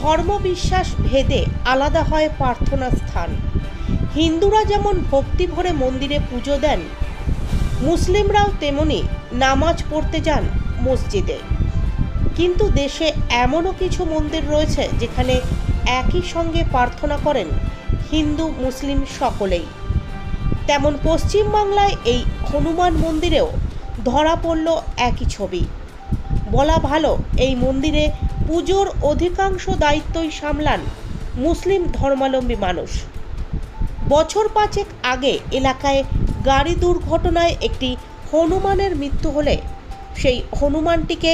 ধর্মবিশ্বাস ভেদে আলাদা হয় প্রার্থনা স্থান। হিন্দুরা যেমন ভক্তি ভরে মন্দিরে পুজো দেন, মুসলিমরাও তেমনি নামাজ পড়তে যান মসজিদে। কিন্তু দেশে এমনও কিছু মন্দির রয়েছে যেখানে একই সঙ্গে প্রার্থনা করেন হিন্দু, মুসলিম সকলেই। তেমন পশ্চিমবাংলায় এই হনুমান মন্দিরেও ধরা পড়ল একই ছবি। বলা ভালো, এই মন্দিরে পুজোর অধিকাংশ দায়িত্বই সামলান মুসলিম ধর্মাবলম্বী মানুষ। বছর পাঁচেক আগে এলাকায় গাড়ি দুর্ঘটনায় একটি হনুমানের মৃত্যু হলে সেই হনুমানটিকে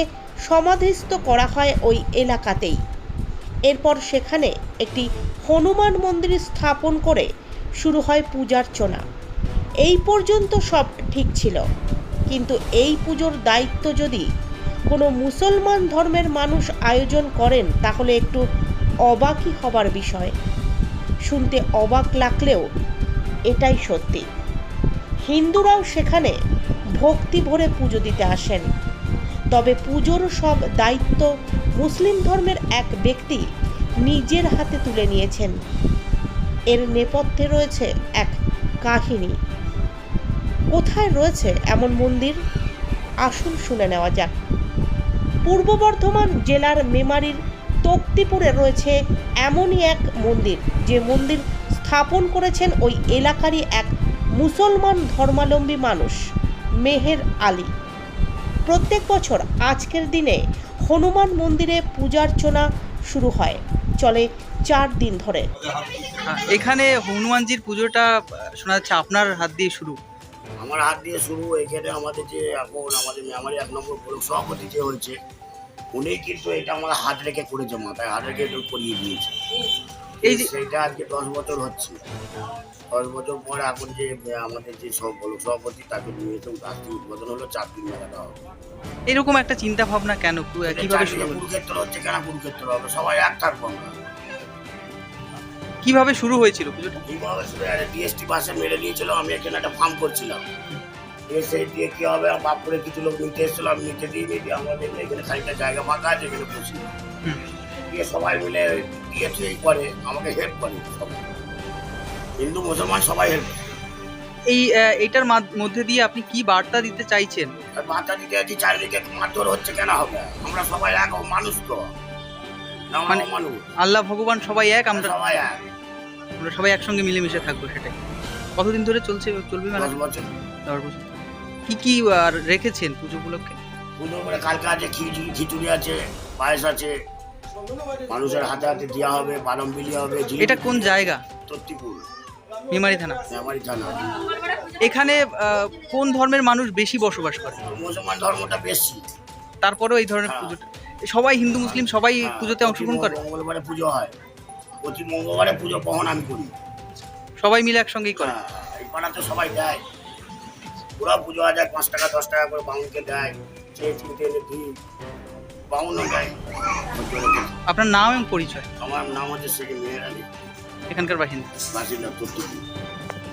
সমাধিস্থ করা হয় ওই এলাকাতেই। এরপর সেখানে একটি হনুমান মন্দির স্থাপন করে শুরু হয় পূজার্চনা। এই পর্যন্ত সব ঠিক ছিল, কিন্তু এই পুজোর দায়িত্ব যদি কোনো মুসলমান ধর্মের মানুষ আয়োজন করেন, তাহলে একটু অবাকই হবার বিষয়। শুনতে অবাক লাগলেও এটাই সত্যি। হিন্দুরাও সেখানে ভক্তি ভরে পুজো দিতে আসেন। তবে পুজোর সব দায়িত্ব মুসলিম ধর্মের এক ব্যক্তি নিজের হাতে তুলে নিয়েছেন। এর নেপথ্যে রয়েছে এক কাহিনী। কোথায় রয়েছে এমন মন্দির? আসুন শুনে নেওয়া যাক। পূর্ব বর্ধমান জেলার মেমারির তক্তিপুরে রয়েছে এমনই এক মন্দির, যে মন্দির স্থাপন করেছেন ওই এলাকারই এক মুসলমান ধর্মাবলম্বী মানুষ, মেহের আলী। প্রত্যেক বছর আজকের দিনে হনুমান মন্দিরে পূজার্চনা শুরু হয়, চলে চার দিন ধরে। এখানে হনুমানজির পুজোটা শোনা যাচ্ছে, আপনার হাত দিয়ে শুরু। আমার হাত দিয়ে শুরু এখানে আমাদের যে এখন আমাদের মেমারি এক নম্বর ব্লক সভাপতি যে হয়েছে উনি কিন্তু এটা আমার হাত রেখে করেছে মাথায় হাত রেখে করিয়ে দিয়েছে। এই যে- সেইটা আজকে দশ বছর হচ্ছে। দশ বছর পর এখন যে আমাদের যে সব ব্লক সভাপতি তাকে নিয়েছে আজকে উদ্বোধন হলো চার দিন মেলাটা হবে। এরকম একটা চিন্তা ভাবনা কেন? কীভাবে কুরুক্ষেত্র হচ্ছে কেন কুরুক্ষেত্র হবে? সবাই এক থাকব আমরা। কীভাবে শুরু হয়েছিল পুজোটা? এইভাবে শুধু একটা ডিএসটি বাসে মেরে নিয়েছিল আমি এখানে একটা ফার্ম করছিলাম। এসে দিয়ে কি হবে? বাপ করে কিছু লোক নিতে এসেছিল আমি নিতে দিয়ে দিই আমাদের এখানে খানিকটা জায়গা ফাঁকা আছে এখানে বসি। দিয়ে সবাই মিলে দিয়ে এই করে আমাকে হেল্প করে সবাই। হিন্দু মুসলমান সবাই হেল্প এই আহ, এইটার মধ্যে দিয়ে আপনি কি বার্তা দিতে চাইছেন? বাচ্চা দিতে আছি চারিদিকে মারধর হচ্ছে কেন হবে? আমরা সবাই এক মানুষ তো। মানে- আল্লাহ ভগবান সবাই এক আমরা সবাই আমরা সবাই একসঙ্গে মিলেমিশে থাকব সেটাই। কতদিন ধরে চলছে চলবে মেলা দশ বছর। দশ বছর। কি কি আর রেখেছেন পুজো উপলক্ষে? পুজো করে কালকে আছে খিচুড়ি খিচুড়ি আছে পায়েস আছে। মানুষের হাতে হাতে দেওয়া হবে বাদাম বিলি হবে এটা কোন জায়গা? তত্তিপুর। মেমারি থানা। মেমারি থানা। এখানে কোন ধর্মের মানুষ বেশি বসবাস করে? মুসলমান ধর্মটা বেশি। তারপরেও এই ধরনের হ্যাঁ। পুজোটা সবাই হিন্দু মুসলিম সবাই হ্যাঁ, পুজোতে অংশগ্রহণ করে। মঙ্গলবারে পুজো হয়। প্রতি মঙ্গলবারে পুজো বহন আমি করি। সবাই মিলে একসঙ্গেই করে। হ্যাঁ, এই পাড়াতে সবাই দেয়। পুরো পুজো যায় পাঁচ টাকা দশ টাকা করে বাউনকে দেয়। চেয়ে এনে দিই। বাউনও দেয়। আপনার নাম এবং পরিচয়? আমার নাম হচ্ছে শেখ মেহের আলী। এখানকার বাসিন্দা। বাসিন্দা